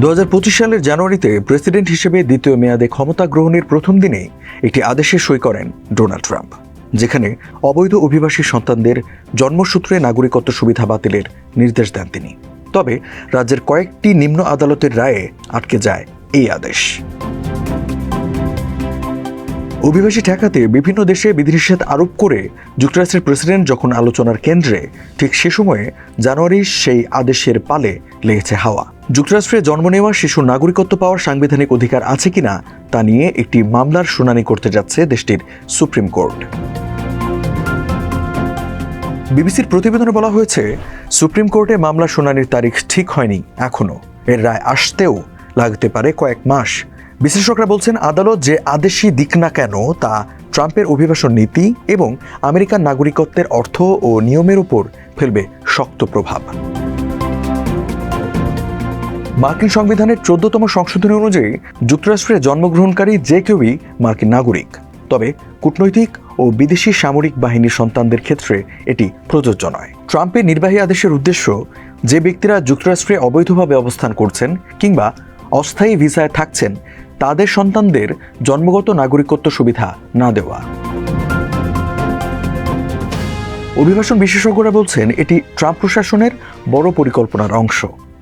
দু হাজার পঁচিশ সালের জানুয়ারিতে প্রেসিডেন্ট হিসেবে দ্বিতীয় মেয়াদে ক্ষমতা গ্রহণের প্রথম দিনে একটি আদেশে সই করেন ডোনাল্ড ট্রাম্প, যেখানে অবৈধ অভিবাসী সন্তানদের জন্মসূত্রে নাগরিকত্ব সুবিধা বাতিলের নির্দেশ দেন তিনি। তবে রাজ্যের কয়েকটি নিম্ন আদালতের রায়ে আটকে যায় এই আদেশ। অভিবাসী ঠেকাতে বিভিন্ন দেশে বিধিনিষেধ আরোপ করে যুক্তরাষ্ট্রের প্রেসিডেন্ট যখন আলোচনার কেন্দ্রে, ঠিক সে সময়ে জানুয়ারির সেই আদেশের পালে লেগেছে হাওয়া। যুক্তরাষ্ট্রে জন্ম নেওয়া শিশুর নাগরিকত্ব পাওয়ার সাংবিধানিক অধিকার আছে কিনা তা নিয়ে একটি মামলার শুনানি করতে যাচ্ছে দেশটির সুপ্রিম কোর্ট। বিবিসির প্রতিবেদনে বলা হয়েছে, সুপ্রিম কোর্টে মামলা শুনানির তারিখ ঠিক হয়নি এখনও এর রায় আসতেও লাগতে পারে কয়েক মাস। বিশ্লেষকরা বলছেন আদালত যে আদেশই দিক না কেন, তা ট্রাম্পের অভিবাসন নীতি এবং আমেরিকান নাগরিকত্বের অর্থ ও নিয়মের উপর ফেলবে শক্ত প্রভাব। মার্কিন সংবিধানের চোদ্দতম সংশোধনী অনুযায়ী যুক্তরাষ্ট্রে জন্মগ্রহণকারী যে কেউই মার্কিন নাগরিক। তবে কূটনৈতিক ও বিদেশি সামরিক বাহিনীর সন্তানদের ক্ষেত্রে এটি প্রযোজ্য নয়। ট্রাম্পের নির্বাহী আদেশের উদ্দেশ্য যে ব্যক্তিরা যুক্তরাষ্ট্রে অবৈধভাবে অবস্থান করছেন কিংবা অস্থায়ী ভিসায় থাকছেন তাদের সন্তানদের জন্মগত নাগরিকত্ব সুবিধা না দেওয়া। অভিবাসন বিশেষজ্ঞরা বলছেন, এটি ট্রাম্প প্রশাসনের বড় পরিকল্পনার অংশ।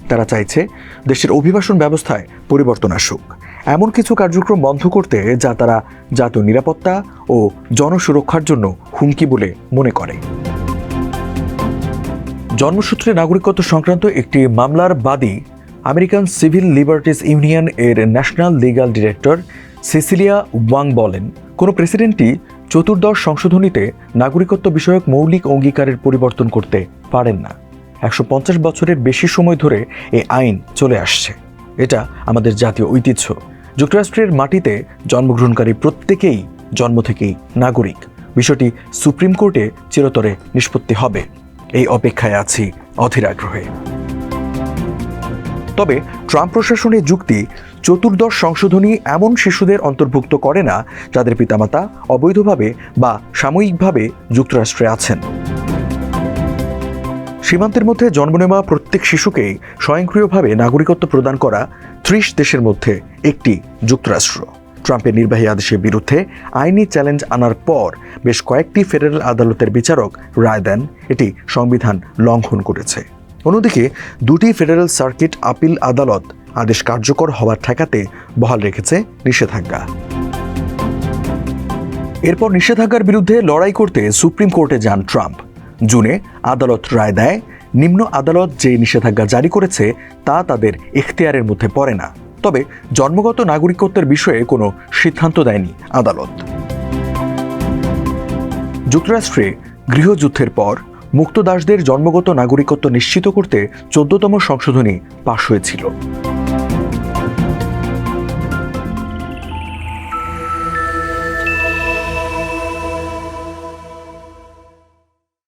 তারা চাইছে দেশের অভিবাসন ব্যবস্থায় পরিবর্তন আসুক। এমন কিছু কার্যক্রম বন্ধ করতে যা তারা জাতীয় নিরাপত্তা ও জনসুরক্ষার জন্য হুমকি বলে মনে করে। জন্মসূত্রে নাগরিকত্ব সংক্রান্ত একটি মামলার বাদী আমেরিকান সিভিল লিবার্টিস ইউনিয়ন এর national legal director Cecilia Wang বলেন, কোনো প্রেসিডেন্টই চতুর্দশ সংশোধনীতে নাগরিকত্ব বিষয়ক মৌলিক অঙ্গীকারের পরিবর্তন করতে পারেন না। একশো পঞ্চাশ বছরের বেশি সময় ধরে এই আইন চলে আসছে। এটা আমাদের জাতীয় ঐতিহ্য। যুক্তরাষ্ট্রের মাটিতে জন্মগ্রহণকারী প্রত্যেকেই জন্ম থেকেই নাগরিক। বিষয়টি সুপ্রিম কোর্টে চিরতরে নিষ্পত্তি হবে। এই অপেক্ষায় আছি অধীর আগ্রহে। তবে ট্রাম্প প্রশাসনের যুক্তি, চতুর্দশ সংশোধনী এমন শিশুদের অন্তর্ভুক্ত করে না যাদের পিতামাতা অবৈধভাবে বা সাময়িকভাবে যুক্তরাষ্ট্রে আছেন। সীমান্তের মধ্যে জন্ম নেওয়া প্রত্যেক শিশুকেই স্বয়ংক্রিয়ভাবে নাগরিকত্ব প্রদান করা ত্রিশ দেশের মধ্যে একটি যুক্তরাষ্ট্র। ট্রাম্পের নির্বাহী আদেশের বিরুদ্ধে আইনি চ্যালেঞ্জ আনার পর বেশ কয়েকটি ফেডারেল আদালতের বিচারক রায় দেন। এটি সংবিধান লঙ্ঘন করেছে। অন্যদিকে, দুটি ফেডারেল সার্কিট আপিল আদালত আদেশ কার্যকর হওয়ার ঠেকাতে বহাল রেখেছে নিষেধাজ্ঞা। এরপর নিষেধাজ্ঞার বিরুদ্ধে লড়াই করতে সুপ্রিম কোর্টে যান ট্রাম্প। জুনে আদালত রায় দেয়, নিম্ন আদালত যে নিষেধাজ্ঞা জারি করেছে তা তাদের এখতিয়ারের মধ্যে পড়ে না। তবে জন্মগত নাগরিকত্বের বিষয়ে কোনো সিদ্ধান্ত দেয়নি আদালত। যুক্তরাষ্ট্রে গৃহযুদ্ধের পর মুক্তদাসদের জন্মগত নাগরিকত্ব নিশ্চিত করতে চোদ্দতম সংশোধনী পাশ হয়েছিল।